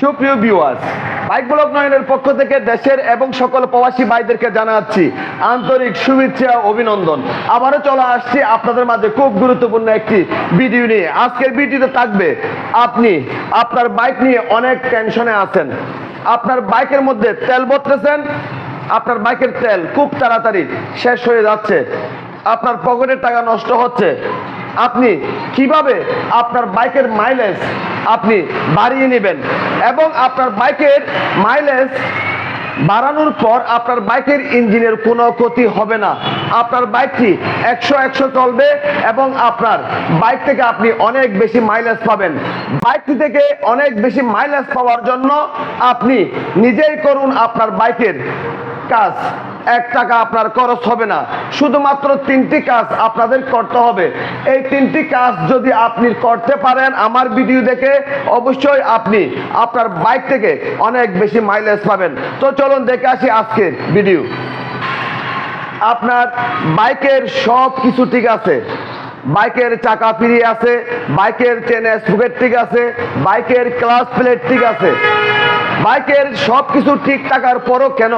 সুপ্রিয় viewers bike block নয়নের পক্ষ থেকে দেশের এবং সকল প্রবাসী ভাইদেরকে জানাচ্ছি আন্তরিক শুভেচ্ছা অভিনন্দন। আবারও চলে আসছি আপনাদের মাঝে খুব গুরুত্বপূর্ণ একটি ভিডিও নিয়ে। আজকের ভিডিওতে থাকবে আপনি, আপনার বাইক নিয়ে অনেক টেনশনে আছেন। আপনার বাইকের মধ্যে তেল বদলেছেন আপনার বাইকের তেল খুব তাড়াতাড়ি শেষ হয়ে যাচ্ছে, আপনার পকেটের টাকা নষ্ট হচ্ছে আপনি কীভাবে আপনার বাইকের মাইলেজ আপনি বাড়িয়ে নেবেন? এবং আপনার বাইকের মাইলেজ বাড়ানোর পর আপনার বাইকের ইঞ্জিনের কোনো ক্ষতি হবে না। আপনার বাইকটি একশো একশো চলবে এবং আপনার বাইক থেকে আপনি অনেক বেশি মাইলেজ পাবেন। বাইকটি থেকে অনেক বেশি মাইলেজ পাওয়ার জন্য আপনি নিজেই করুন আপনার বাইকের কাজ। এক টাকা আপনার খরচ হবে না। শুধুমাত্র তিনটি কাজ আপনাদের করতে হবে। এই তিনটি কাজ যদি আপনি করতে পারেন আমার ভিডিও দেখে, অবশ্যই আপনি আপনার বাইক থেকে অনেক বেশি মাইলেজ পাবেন। তো চলুন দেখে আসি আজকের ভিডিও। আপনার বাইকের সব কিছু ঠিক আছে। বাইকের চাকা ফিরিয়ে আছে, বাইকের চেনে স্পুকেট ঠিক আছে, বাইকের ক্লাস প্লেট ঠিক আছে। বাইকের সব কিছু ঠিক থাকার পরও কেন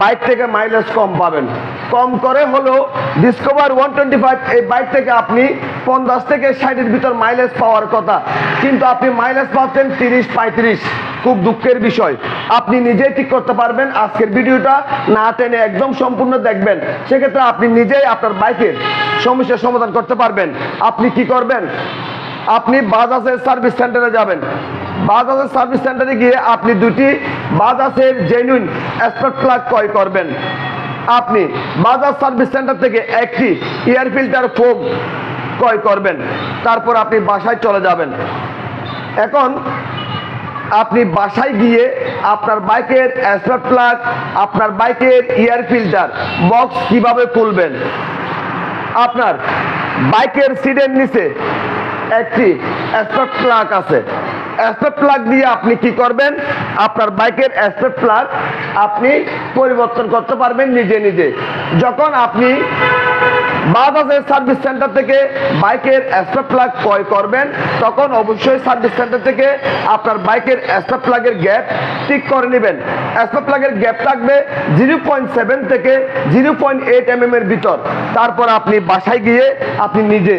বাইক থেকে মাইলেজ কম পাবেন। কম করে হলো ডিসকভার ওয়ান টোয়েন্টি ফাইভ এই বাইক থেকে আপনি পঞ্চাশ থেকে ষাটের ভিতর মাইলেজ পাওয়ার কথা। কিন্তু আপনি মাইলেজ পাচ্ছেন তিরিশ, পঁয়ত্রিশ। খুব দুঃখের বিষয়। আপনি নিজেই ঠিক করতে পারবেন। আজকের ভিডিওটা না টেনে একদম সম্পূর্ণ দেখবেন। সেক্ষেত্রে আপনি নিজেই আপনার বাইকের সমস্যার সমাধান করতে পারবেন। আপনি কি করবেন? আপনি বাজাজের সার্ভিস সেন্টারে যাবেন। বাজাজের সার্ভিস সেন্টারে গিয়ে আপনি দুটি বাজাজের জেনুইন স্পার্ক প্লাগ ক্রয় করবেন। আপনি বাজাজ সার্ভিস সেন্টার থেকে একটি এয়ার ফিল্টার ফোম ক্রয় করবেন। তারপর আপনি বাসায় চলে যাবেন। এখন আপনি বাসায় গিয়ে আপনার বাইকের স্পার্ক প্লাগ আপনার বাইকের এয়ার ফিল্টার বক্স কীভাবে খুলবেন? আপনার বাইকের সিটের নিচে একটি স্পার্ক প্লাগ আছে। স্পার্ক প্লাগ দিয়ে আপনি কি করবেন? আপনার বাইকের স্পার্ক প্লাগ আপনি পরিবর্তন করতে পারবেন নিজে নিজে। যখন আপনি বাজাজের সার্ভিস সেন্টার থেকে বাইকের স্পার্ক প্লাগ ক্রয় করবেন, তখন অবশ্যই সার্ভিস সেন্টার থেকে আপনার বাইকের স্পার্ক প্লাগের গ্যাপ ঠিক করে নেবেন। স্পার্ক প্লাগের গ্যাপ থাকবে জিরো পয়েন্ট সেভেন থেকে জিরো পয়েন্ট এইট এম এর ভিতর। তারপর আপনি বাসায় গিয়ে আপনি নিজে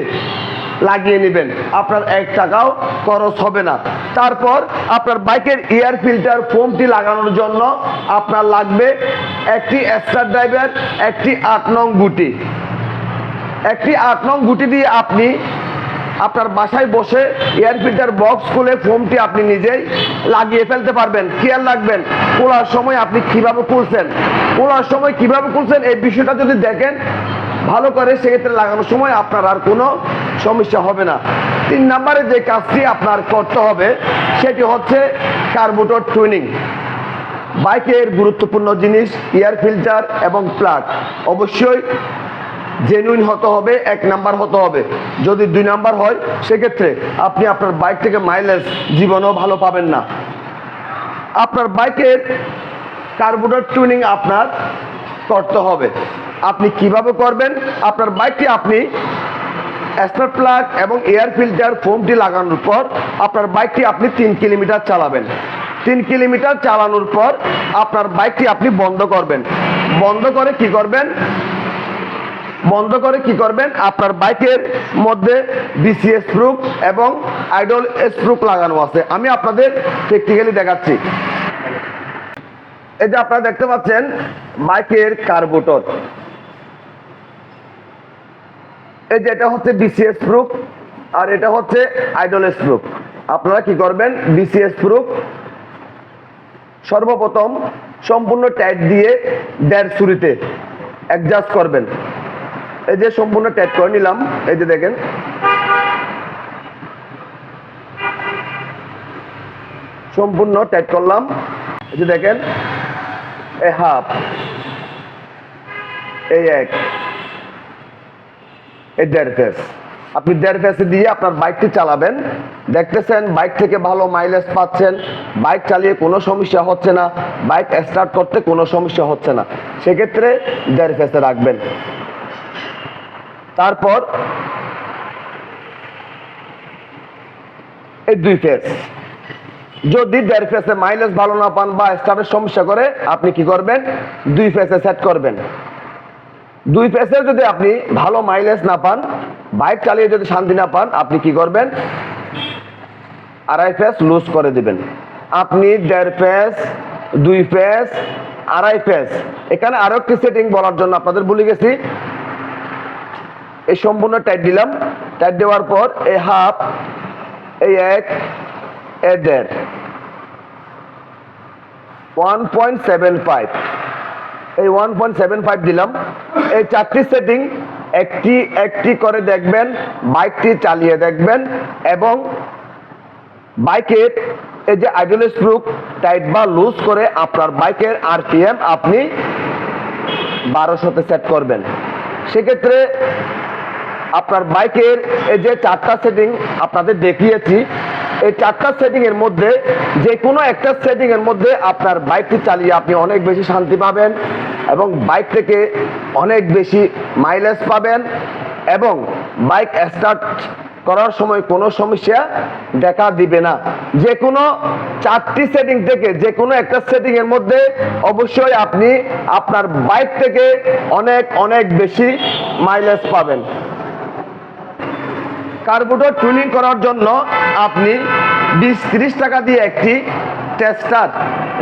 লাগিয়ে নেবেন। আপনার এক টাকাও খরচ হবে না। তারপর আপনার বাইকের এয়ার ফিল্টার ফোমটি লাগানোর জন্য আপনার লাগবে একটি স্টার ড্রাইভার, একটি আট নং গুটি। একটি আট নং গুটি দিয়ে আপনি আপনার বাসায় বসে এয়ার ফিল্টার বক্স খুলে ফোমটি আপনি নিজেই লাগিয়ে ফেলতে পারবেন। খেয়াল রাখবেন খোলার সময় আপনি কীভাবে খুলছেন? খোলার সময় কীভাবে খুলছেন? এই বিষয়টা যদি দেখেন ভালো করে সেক্ষেত্রে লাগানোর সময় আপনার আর কোনো সমস্যা হবে না। তিন নম্বরে যে কাজটি আপনার করতে হবে, সেটি হচ্ছে কার্বোটর টুইনিং। বাইকের গুরুত্বপূর্ণ জিনিস, এয়ার ফিল্টার এবং প্লাগ। অবশ্যই জেনুইন হতে হবে, এক নাম্বার হতে হবে। যদি দুই নাম্বার হয়, সেক্ষেত্রে আপনি আপনার বাইক থেকে মাইলেজ জীবনেও ভালো পাবেন না। আপনার বাইকের কার্বোরেটর টুনিং আপনার করতে হবে। আপনি কীভাবে করবেন? আপনার বাইকটি আপনি স্টার প্লাগ এবং এয়ার ফিল্টার ফোমটি লাগানোর পর আপনার বাইকটি আপনি তিন কিলোমিটার চালাবেন। তিন কিলোমিটার চালানোর পর আপনার বাইকটি আপনি বন্ধ করবেন। বন্ধ করে কি করবেন? বন্ধ করে কি করবেন? আপনার বাইকের মধ্যে বিসিএস প্রুফ এবং আইডল এস প্রুফ লাগানো আছে। আমি আপনাদের প্র্যাকটিক্যালি দেখাচ্ছি। এই যে আপনারা দেখতে পাচ্ছেন বাইকের কার্বোটর এই যে এটা হচ্ছে বিসিএস প্রুফ আর এটা হচ্ছে আইডলেস প্রুফ আপনারা কি করবেন? বিসিএস প্রুফ সর্বপ্রথম সম্পূর্ণ টাইট দিয়ে দেড় ছুরিতে অ্যাডজাস্ট করবেন। এই যে সম্পূর্ণ টাইট করে নিলাম, এই যে দেখেন। সম্পূর্ণ টাইট করলাম, এই যে দেখেন। এই হাফ এই এক এই দেড় ফেস আপনি দেড় ফেসে দিয়ে আপনার বাইকটি চালাবেন। দেখতেছেন বাইক থেকে ভালো মাইলেজ পাচ্ছেন। বাইক চালিয়ে কোনো সমস্যা হচ্ছে না। বাইক স্টার্ট করতে কোনো সমস্যা হচ্ছে না। সেক্ষেত্রে দেড় ফেসে রাখবেন। তারপর এই দুই ফেস যদি দেড় ফেসে মাইলেজ ভালো না পান বা স্টার্টের সমস্যা করে, আপনি কি করবেন? দুই ফেসে সেট করবেন। দুই ফেসে যদি আপনি ভালো মাইলেজ না পান বাইক চালিয়ে যদি শান্তি না পান, আপনি কি করবেন? আড়াই ফেস লুজ করে দিবেন। আপনি দেড় ফেস, দুই ফেস, আড়াই ফেস। এখানে আরও একটি সেটিং বলার জন্য আপনাদের ভুলে গেছি। এই সম্পূর্ণ টাইট দিলাম। টাইট দেওয়ার পর এই হাফ এই এক এ দেড় ওয়ান পয়েন্ট সেভেন ফাইভ এই ওয়ান দিলাম। এই চারটি সেটিং একটি একটি করে দেখবেন, বাইকটি চালিয়ে দেখবেন এবং বাইকের এই যে আইডল স্প্রুক টাইট বা লুজ করে আপনার বাইকের আরপিএম আপনি বারোশোতে সেট করবেন। সেক্ষেত্রে আপনার বাইকের এই যে চারটা সেটিং আপনাদের দেখিয়েছি এই চারটা সেটিং এর মধ্যে যে কোনো একটা সেটিং এর মধ্যে আপনার বাইকটি চালিয়ে আপনি অনেক বেশি শান্তি পাবেন এবং বাইক থেকে অনেক বেশি মাইলেজ পাবেন এবং বাইক স্টার্ট করার সময় কোনো সমস্যা দেখা দিবে না। যে কোনো চারটি সেটিং থেকে যে কোনো একটা সেটিং এর মধ্যে অবশ্যই আপনি আপনার বাইক থেকে অনেক অনেক বেশি মাইলেজ পাবেন। কার্বোরেটর টুনিং করার জন্য আপনি বিশ ত্রিশ টাকা দিয়ে একটি টেস্টার,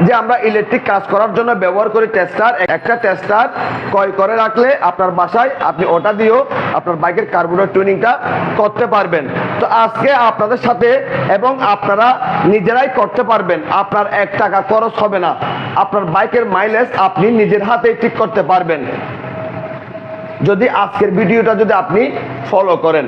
যে আমরা ইলেকট্রিক কাজ করার জন্য ব্যবহার করি টেস্টার, একটা টেস্টার ক্রয় করে রাখলে আপনার বাসায় আপনি ওটা দিয়েও আপনার বাইকের কার্বোরেটর টুনিংটা করতে পারবেন। তো আজকে আপনাদের সাথে এবং আপনারা নিজেরাই করতে পারবেন, আপনার এক টাকা খরচ হবে না। আপনার বাইকের মাইলেজ আপনি নিজের হাতে ঠিক করতে পারবেন। যদি আজকের ভিডিওটা যদি আপনি ফলো করেন।